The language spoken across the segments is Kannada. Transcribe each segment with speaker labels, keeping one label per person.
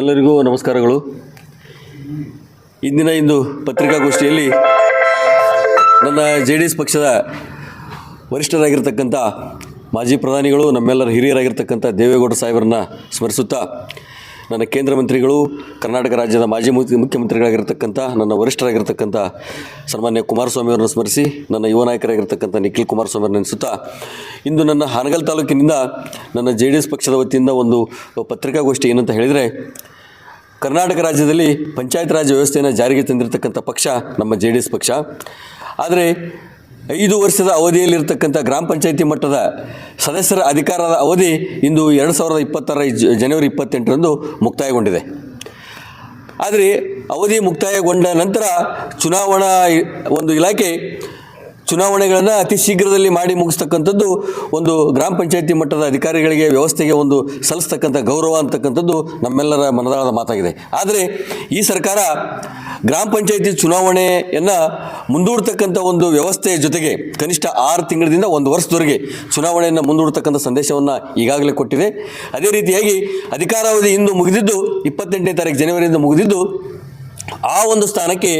Speaker 1: ಎಲ್ಲರಿಗೂ ನಮಸ್ಕಾರಗಳು. ಇಂದಿನ ಇಂದು ಪತ್ರಿಕಾಗೋಷ್ಠಿಯಲ್ಲಿ ನನ್ನ ಜೆ ಡಿ ಎಸ್ ಪಕ್ಷದ ವರಿಷ್ಠರಾಗಿರ್ತಕ್ಕಂಥ ಮಾಜಿ ಪ್ರಧಾನಿಗಳು, ನಮ್ಮೆಲ್ಲರ ಹಿರಿಯರಾಗಿರ್ತಕ್ಕಂಥ ದೇವೇಗೌಡ ಸಾಹೇಬರನ್ನ ಸ್ಮರಿಸುತ್ತಾ ನನ್ನ ಕೇಂದ್ರ ಮಂತ್ರಿಗಳು, ಕರ್ನಾಟಕ ರಾಜ್ಯದ ಮಾಜಿ ಮುಖ್ಯ- ಮುಖ್ಯಮಂತ್ರಿಗಳಾಗಿರ್ತಕ್ಕಂಥ ನನ್ನ ವರಿಷ್ಠರಾಗಿರ್ತಕ್ಕಂಥ ಸನ್ಮಾನ್ಯ ಕುಮಾರಸ್ವಾಮಿ ಅವರನ್ನು ಸ್ಮರಿಸಿ, ನನ್ನ ಯುವ ನಾಯಕರಾಗಿರ್ತಕ್ಕಂಥ ನಿಖಿಲ್ ಕುಮಾರಸ್ವಾಮಿ ಅವರನ್ನು ನೆನೆಸುತ್ತಾ, ಇಂದು ನನ್ನ ಹಾನಗಲ್ ತಾಲೂಕಿನಿಂದ ನನ್ನ ಜೆ ಡಿ ಎಸ್ ಪಕ್ಷದ ವತಿಯಿಂದ ಒಂದು ಪತ್ರಿಕಾಗೋಷ್ಠಿ ಏನಂತ ಹೇಳಿದರೆ, ಕರ್ನಾಟಕ ರಾಜ್ಯದಲ್ಲಿ ಪಂಚಾಯತ್ ರಾಜ್ ವ್ಯವಸ್ಥೆಯನ್ನು ಜಾರಿಗೆ ತಂದಿರತಕ್ಕಂಥ ಪಕ್ಷ ನಮ್ಮ ಜೆ ಡಿ ಎಸ್ ಪಕ್ಷ. ಆದರೆ ಐದು ವರ್ಷದ ಅವಧಿಯಲ್ಲಿರ್ತಕ್ಕಂಥ ಗ್ರಾಮ ಪಂಚಾಯಿತಿ ಮಟ್ಟದ ಸದಸ್ಯರ ಅಧಿಕಾರದ ಅವಧಿ ಇಂದು ಎರಡು ಸಾವಿರದ ಇಪ್ಪತ್ತರ ಜನವರಿ ಇಪ್ಪತ್ತೆಂಟರಂದು ಮುಕ್ತಾಯಗೊಂಡಿದೆ. ಆದರೆ ಅವಧಿ ಮುಕ್ತಾಯಗೊಂಡ ನಂತರ ಚುನಾವಣಾ ಒಂದು ಇಲಾಖೆ ಚುನಾವಣೆಗಳನ್ನು ಅತಿ ಶೀಘ್ರದಲ್ಲಿ ಮಾಡಿ ಮುಗಿಸ್ತಕ್ಕಂಥದ್ದು ಒಂದು ಗ್ರಾಮ ಪಂಚಾಯತಿ ಮಟ್ಟದ ಅಧಿಕಾರಿಗಳಿಗೆ, ವ್ಯವಸ್ಥೆಗೆ ಒಂದು ಸಲ್ಲಿಸ್ತಕ್ಕಂಥ ಗೌರವ ಅಂತಕ್ಕಂಥದ್ದು ನಮ್ಮೆಲ್ಲರ ಮನದಾಳದ ಮಾತಾಗಿದೆ. ಆದರೆ ಈ ಸರ್ಕಾರ ಗ್ರಾಮ ಪಂಚಾಯತಿ ಚುನಾವಣೆಯನ್ನು ಮುಂದೂಡ್ತಕ್ಕಂಥ ಒಂದು ವ್ಯವಸ್ಥೆಯ ಜೊತೆಗೆ ಕನಿಷ್ಠ ಆರು ತಿಂಗಳಿಂದ ಒಂದು ವರ್ಷದವರೆಗೆ ಚುನಾವಣೆಯನ್ನು ಮುಂದೂಡ್ತಕ್ಕಂಥ ಸಂದೇಶವನ್ನು ಈಗಾಗಲೇ ಕೊಟ್ಟಿದೆ. ಅದೇ ರೀತಿಯಾಗಿ ಅಧಿಕಾರಾವಧಿ ಇಂದು ಮುಗಿದಿದ್ದು, ಇಪ್ಪತ್ತೆಂಟನೇ ತಾರೀಕು ಜನವರಿಯಿಂದ ಮುಗಿದಿದ್ದು ಆ ಒಂದು ಸ್ಥಾನಕ್ಕೆ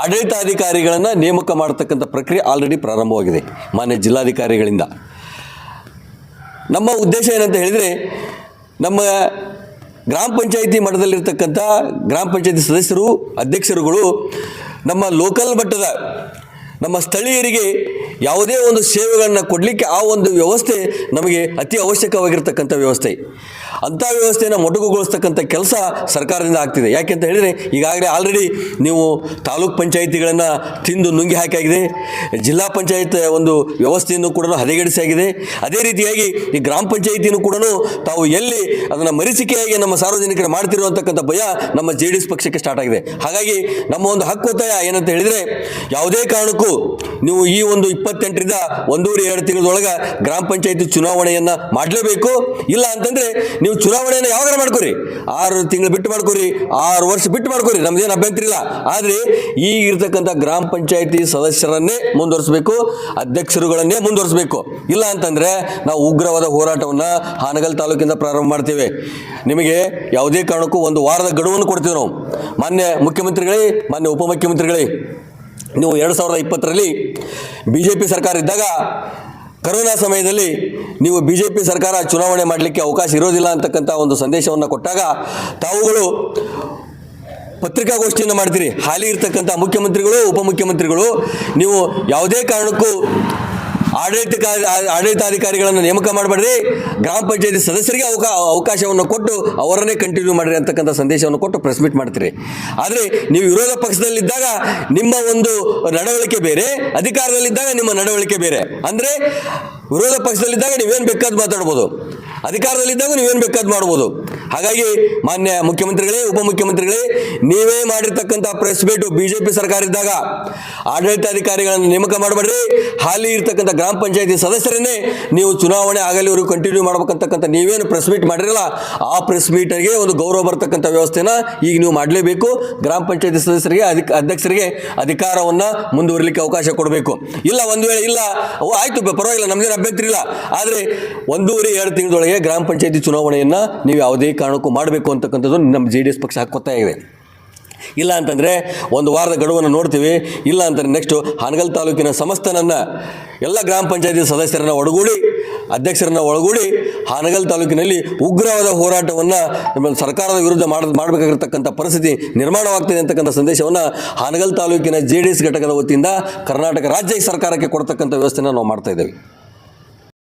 Speaker 1: ಆಡಳಿತಾಧಿಕಾರಿಗಳನ್ನು ನೇಮಕ ಮಾಡತಕ್ಕಂಥ ಪ್ರಕ್ರಿಯೆ ಆಲ್ರೆಡಿ ಪ್ರಾರಂಭವಾಗಿದೆ, ಮಾನ್ಯ ಜಿಲ್ಲಾಧಿಕಾರಿಗಳಿಂದ. ನಮ್ಮ ಉದ್ದೇಶ ಏನಂತ ಹೇಳಿದರೆ, ನಮ್ಮ ಗ್ರಾಮ ಪಂಚಾಯಿತಿ ಮಟ್ಟದಲ್ಲಿರ್ತಕ್ಕಂಥ ಗ್ರಾಮ ಪಂಚಾಯಿತಿ ಸದಸ್ಯರು, ಅಧ್ಯಕ್ಷರುಗಳು ನಮ್ಮ ಲೋಕಲ್ ಮಟ್ಟದ, ನಮ್ಮ ಸ್ಥಳೀಯರಿಗೆ ಯಾವುದೇ ಒಂದು ಸೇವೆಗಳನ್ನು ಕೊಡಲಿಕ್ಕೆ ಆ ಒಂದು ವ್ಯವಸ್ಥೆ ನಮಗೆ ಅತಿ ಅವಶ್ಯಕವಾಗಿರ್ತಕ್ಕಂಥ ವ್ಯವಸ್ಥೆ. ಅಂಥ ವ್ಯವಸ್ಥೆಯನ್ನು ಮೊಟಕುಗೊಳಿಸ್ತಕ್ಕಂಥ ಕೆಲಸ ಸರ್ಕಾರದಿಂದ ಆಗ್ತಿದೆ. ಯಾಕೆಂತ ಹೇಳಿದರೆ, ಈಗಾಗಲೇ ಆಲ್ರೆಡಿ ನೀವು ತಾಲೂಕ್ ಪಂಚಾಯಿತಿಗಳನ್ನು ತಿಂದು ನುಂಗಿ ಹಾಕಾಗಿದೆ ಜಿಲ್ಲಾ ಪಂಚಾಯತ್ ಒಂದು ವ್ಯವಸ್ಥೆಯನ್ನು ಕೂಡ ಹದಗೆಡಿಸಿಯಾಗಿದೆ ಅದೇ ರೀತಿಯಾಗಿ ಈ ಗ್ರಾಮ ಪಂಚಾಯಿತಿನೂ ಕೂಡ ತಾವು ಎಲ್ಲಿ ಅದನ್ನು ಮರಿಸಿಕೆಯಾಗಿ ನಮ್ಮ ಸಾರ್ವಜನಿಕರು ಮಾಡ್ತಿರುವಂತಕ್ಕಂಥ ಭಯ ನಮ್ಮ ಜೆ ಡಿ ಪಕ್ಷಕ್ಕೆ ಸ್ಟಾರ್ಟ್ ಆಗಿದೆ. ಹಾಗಾಗಿ ನಮ್ಮ ಒಂದು ಹಕ್ಕು ಒತ್ತಾಯ ಏನಂತ ಹೇಳಿದರೆ, ಯಾವುದೇ ಕಾರಣಕ್ಕೂ ನೀವು ಈ ಒಂದು ಇಪ್ಪತ್ತೆಂಟರಿಂದ ಒಂದೂವರೆ ಎರಡು ತಿಂಗಳೊಳಗೆ ಗ್ರಾಮ ಪಂಚಾಯಿತಿ ಚುನಾವಣೆಯನ್ನು ಮಾಡಲೇಬೇಕು. ಇಲ್ಲ ಅಂತಂದರೆ ನೀವು ಚುನಾವಣೆಯನ್ನು ಯಾವಾಗ ಮಾಡ್ಕೊರಿ. ಆರು ತಿಂಗಳು ಬಿಟ್ಟು ಮಾಡ್ಕೊರಿ, ಆರು ವರ್ಷ ಬಿಟ್ಟು ಮಾಡ್ಕೊರಿ, ನಮ್ದೇನು ಅಭ್ಯಂತರ ಇಲ್ಲ. ಆದರೆ ಈಗ ಇರ್ತಕ್ಕಂಥ ಗ್ರಾಮ ಪಂಚಾಯತಿ ಸದಸ್ಯರನ್ನೇ ಮುಂದುವರಿಸಬೇಕು, ಅಧ್ಯಕ್ಷರುಗಳನ್ನೇ ಮುಂದುವರಿಸಬೇಕು. ಇಲ್ಲ ಅಂತಂದರೆ ನಾವು ಉಗ್ರವಾದ ಹೋರಾಟವನ್ನು ಹಾನಗಲ್ ತಾಲೂಕಿಂದ ಪ್ರಾರಂಭ ಮಾಡ್ತೇವೆ. ನಿಮಗೆ ಯಾವುದೇ ಕಾರಣಕ್ಕೂ ಒಂದು ವಾರದ ಗಡುವನ್ನು ಕೊಡ್ತೀವಿ ನಾವು. ಮಾನ್ಯ ಮುಖ್ಯಮಂತ್ರಿಗಳೇ, ಮಾನ್ಯ ಉಪಮುಖ್ಯಮಂತ್ರಿಗಳೇ, ನೀವು ಎರಡು ಸಾವಿರದ ಇಪ್ಪತ್ತರಲ್ಲಿ ಬಿ ಜೆ ಪಿ ಸರ್ಕಾರ ಇದ್ದಾಗ ಕರೋನಾ ಸಮಯದಲ್ಲಿ ನೀವು ಬಿ ಜೆ ಪಿ ಸರ್ಕಾರ ಚುನಾವಣೆ ಮಾಡಲಿಕ್ಕೆ ಅವಕಾಶ ಇರೋದಿಲ್ಲ ಅಂತಕ್ಕಂಥ ಒಂದು ಸಂದೇಶವನ್ನು ಕೊಟ್ಟಾಗ ತಾವುಗಳು ಪತ್ರಿಕಾಗೋಷ್ಠಿಯನ್ನು ಮಾಡ್ತೀರಿ. ಹಾಲಿ ಇರ್ತಕ್ಕಂಥ ಮುಖ್ಯಮಂತ್ರಿಗಳು, ಉಪಮುಖ್ಯಮಂತ್ರಿಗಳು, ನೀವು ಯಾವುದೇ ಕಾರಣಕ್ಕೂ ಆಡಳಿತ ಆಡಳಿತಾಧಿಕಾರಿಗಳನ್ನು ನೇಮಕ ಮಾಡಬೇಡ್ರಿ. ಗ್ರಾಮ ಪಂಚಾಯತಿ ಸದಸ್ಯರಿಗೆ ಅವಕಾ, ಅವಕಾಶವನ್ನು ಕೊಟ್ಟು ಅವರನ್ನೇ ಕಂಟಿನ್ಯೂ ಮಾಡಿರಿ ಅಂತಕ್ಕಂಥ ಸಂದೇಶವನ್ನು ಕೊಟ್ಟು ಪ್ರೆಸ್ ಮೀಟ್ ಮಾಡ್ತೀರಿ. ಆದರೆ ನೀವು ವಿರೋಧ ಪಕ್ಷದಲ್ಲಿದ್ದಾಗ ನಿಮ್ಮ ಒಂದು ನಡವಳಿಕೆ ಬೇರೆ, ಅಧಿಕಾರದಲ್ಲಿದ್ದಾಗ ನಿಮ್ಮ ನಡವಳಿಕೆ ಬೇರೆ. ಅಂದರೆ ವಿರೋಧ ಪಕ್ಷದಲ್ಲಿದ್ದಾಗ ನೀವೇನು ಬೇಕಾದ್ ಮಾತಾಡ್ಬೋದು. ಅಧಿಕಾರದಲ್ಲಿದ್ದಾಗ ನೀವೇನು ಬೇಕಾದ್ ಮಾಡ್ಬೋದು. ಹಾಗಾಗಿ ಮಾನ್ಯ ಮುಖ್ಯಮಂತ್ರಿಗಳೇ ಉಪಮುಖ್ಯಮಂತ್ರಿಗಳೇ ನೀವೇ ಮಾಡಿರ್ತಕ್ಕಂಥ ಪ್ರೆಸ್ ಮೀಟು ಬಿಜೆಪಿ ಸರ್ಕಾರ ಇದ್ದಾಗ ಆಡಳಿತಾಧಿಕಾರಿಗಳನ್ನು ನೇಮಕ ಮಾಡಬೇಡ್ರಿ. ಹಾಲಿ ಇರ್ತಕ್ಕಂಥ ಗ್ರಾಮ ಪಂಚಾಯತಿ ಸದಸ್ಯರನ್ನೇ ನೀವು ಚುನಾವಣೆ ಆಗಲಿವರು ಕಂಟಿನ್ಯೂ ಮಾಡಬೇಕಂತಕ್ಕಂಥ ನೀವೇನು ಪ್ರೆಸ್ ಮೀಟ್ ಮಾಡಿರಲ್ಲ, ಆ ಪ್ರೆಸ್ ಮೀಟ್ಗೆ ಒಂದು ಗೌರವ ಬರ್ತಕ್ಕಂಥ ವ್ಯವಸ್ಥೆನ ಈಗ ನೀವು ಮಾಡಲೇಬೇಕು. ಗ್ರಾಮ ಪಂಚಾಯತಿ ಸದಸ್ಯರಿಗೆ, ಅಧಿಕ, ಅಧ್ಯಕ್ಷರಿಗೆ ಅಧಿಕಾರವನ್ನು ಮುಂದುವರಿಲಿಕ್ಕೆ ಅವಕಾಶ ಕೊಡಬೇಕು. ಇಲ್ಲ, ಒಂದು ವೇಳೆ ಇಲ್ಲ, ಓ, ಆಯಿತು ಪರವಾಗಿಲ್ಲ ನಮಗೇನು ಅಭ್ಯಂತರ ಇಲ್ಲ. ಆದರೆ ಒಂದೂವರೆ, ಎರಡು ತಿಂಗಳೊಳಗೆ ಗ್ರಾಮ ಪಂಚಾಯತಿ ಚುನಾವಣೆಯನ್ನು ನೀವು ಯಾವುದೇ ಕಾರಣಕ್ಕೂ ಮಾಡಬೇಕು ಅಂತಕ್ಕಂಥದ್ದು ನಮ್ಮ ಜೆ ಡಿ ಎಸ್ ಪಕ್ಷ ಹಾಕೋತಾ ಇದೆ. ಇಲ್ಲ ಅಂತಂದರೆ ಒಂದು ವಾರದ ಗಡುವನ್ನು ನೋಡ್ತೀವಿ, ಇಲ್ಲ ಅಂತಂದರೆ ನೆಕ್ಸ್ಟು ಹಾನಗಲ್ ತಾಲೂಕಿನ ಸಮಸ್ತನನ್ನು ಎಲ್ಲ ಗ್ರಾಮ ಪಂಚಾಯತಿ ಸದಸ್ಯರನ್ನ ಒಳಗೂಡಿ ಅಧ್ಯಕ್ಷರನ್ನ ಒಳಗೂಡಿ ಹಾನಗಲ್ ತಾಲೂಕಿನಲ್ಲಿ ಉಗ್ರವಾದ ಹೋರಾಟವನ್ನು ನಮ್ಮ ಸರ್ಕಾರದ ವಿರುದ್ಧ ಮಾಡ, ಮಾಡಬೇಕಾಗಿರ್ತಕ್ಕಂಥ ಪರಿಸ್ಥಿತಿ ನಿರ್ಮಾಣವಾಗ್ತದೆ ಅಂತಕ್ಕಂಥ ಸಂದೇಶವನ್ನು ಹಾನಗಲ್ ತಾಲೂಕಿನ ಜೆ ಡಿ ಎಸ್ ಘಟಕದ ವತಿಯಿಂದ ಕರ್ನಾಟಕ ರಾಜ್ಯ ಸರ್ಕಾರಕ್ಕೆ ಕೊಡ್ತಕ್ಕಂಥ ವ್ಯವಸ್ಥೆನ ನಾವು ಮಾಡ್ತಾ ಇದ್ದೇವೆ.